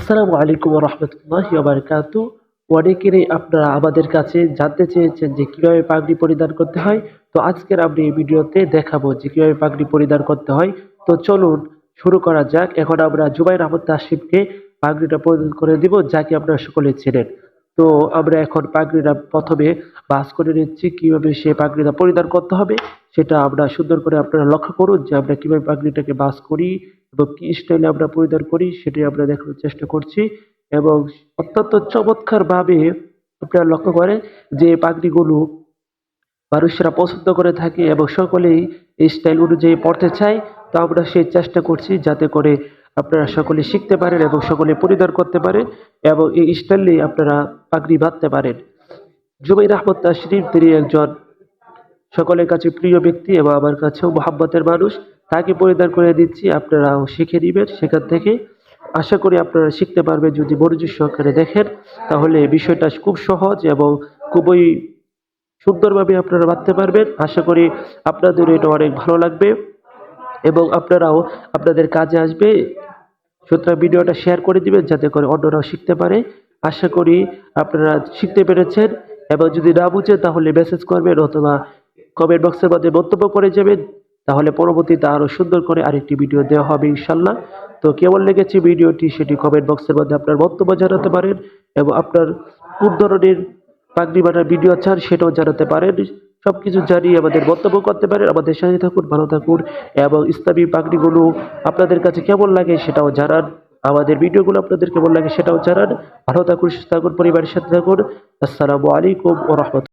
আসসালামু আলাইকুম রহমতুল্লাহ বারকাত অনেকেরই আপনারা আমাদের কাছে জানতে চেয়েছেন যে কীভাবে পাগড়ি পরিধান করতে হয়। তো আজকের আপনি এই ভিডিওতে দেখাবো যে কীভাবে পাগড়ি পরিধান করতে হয়। তো চলুন শুরু করা যাক। এখন আমরা জুবাই আহমদ তাসিমকে পাগড়িটা পরিধান করে দিব, যাকে আপনারা সকলে চেনেন। তো আমরা এখন পাগড়িটা প্রথমে বাস করে নিচ্ছি, কীভাবে সে পাগড়িটা পরিধান করতে হবে সেটা আমরা সুন্দর করে আপনারা লক্ষ্য করুন যে আমরা কীভাবে পাগড়িটাকে বাস করি এবং কি স্টাইলে আমরা পরিধান করি সেটাই আমরা দেখানোর চেষ্টা করছি এবং অত্যন্ত চমৎকারভাবে আপনারা লক্ষ্য করেন যে পাগড়িগুলো মানুষেরা পছন্দ করে থাকে এবং সকলেই এই স্টাইল অনুযায়ী পড়তে চায়। তো আমরা সেই চেষ্টা করছি যাতে করে আপনারা সকলে শিখতে পারেন এবং সকলে পরিধান করতে পারেন এবং এই স্টাইলে আপনারা পাগড়ি বাঁধতে পারেন। জুবাইর আহমদ তাশরিফ, তিনি একজন সকলের কাছে প্রিয় ব্যক্তি এবং আমার কাছেও মহাব্বতের মানুষ। তাকে পরিধান করে দিচ্ছি, আপনারাও শিখে নেবেন সেখান থেকে। আশা করি আপনারা শিখতে পারবেন যদি মনোযোগ সহকারে দেখেন। তাহলে বিষয়টা খুব সহজ এবং খুবই সুন্দরভাবে আপনারা বাঁধতে পারবেন। আশা করি আপনাদের এটা অনেক ভালো লাগবে। এবং আপনারাও আপনাদের কাজে আসবে। সুতরাং ভিডিওটা শেয়ার করে দিবেন যাতে করে অন্যরাও শিখতে পারে। আশা করি আপনারা শিখতে পেরেছেন এবং যদি না বুঝেন তাহলে মেসেজ করবেন অথবা কমেন্ট বক্সের মধ্যে মন্তব্য করে যাবেন। তাহলে পরবর্তীতে আরও সুন্দর করে আরেকটি ভিডিও দেওয়া হবে ইনশাল্লাহ তো কেমন লেগেছে ভিডিওটি সেটি কমেন্ট বক্সের মধ্যে আপনার মন্তব্য জানাতে পারেন এবং আপনার কোন ধরনের পাগড়ি বাটার ভিডিও চান সেটাও জানাতে পারেন। সব কিছু জানিয়ে আমাদের বক্তব্য করতে পারেন। আমাদের সাথে থাকুন, ভালো থাকুন এবং ইসলামী পাগড়িগুলো আপনাদের কাছে কেমন লাগে সেটাও জানান। আমাদের ভিডিওগুলো আপনাদের কেমন লাগে সেটাও জানান। ভালো থাকুন, সুস্থ থাকুন, পরিবারের সাথে থাকুন। আসসালামু আলাইকুম ও রহমতুল্লাহ।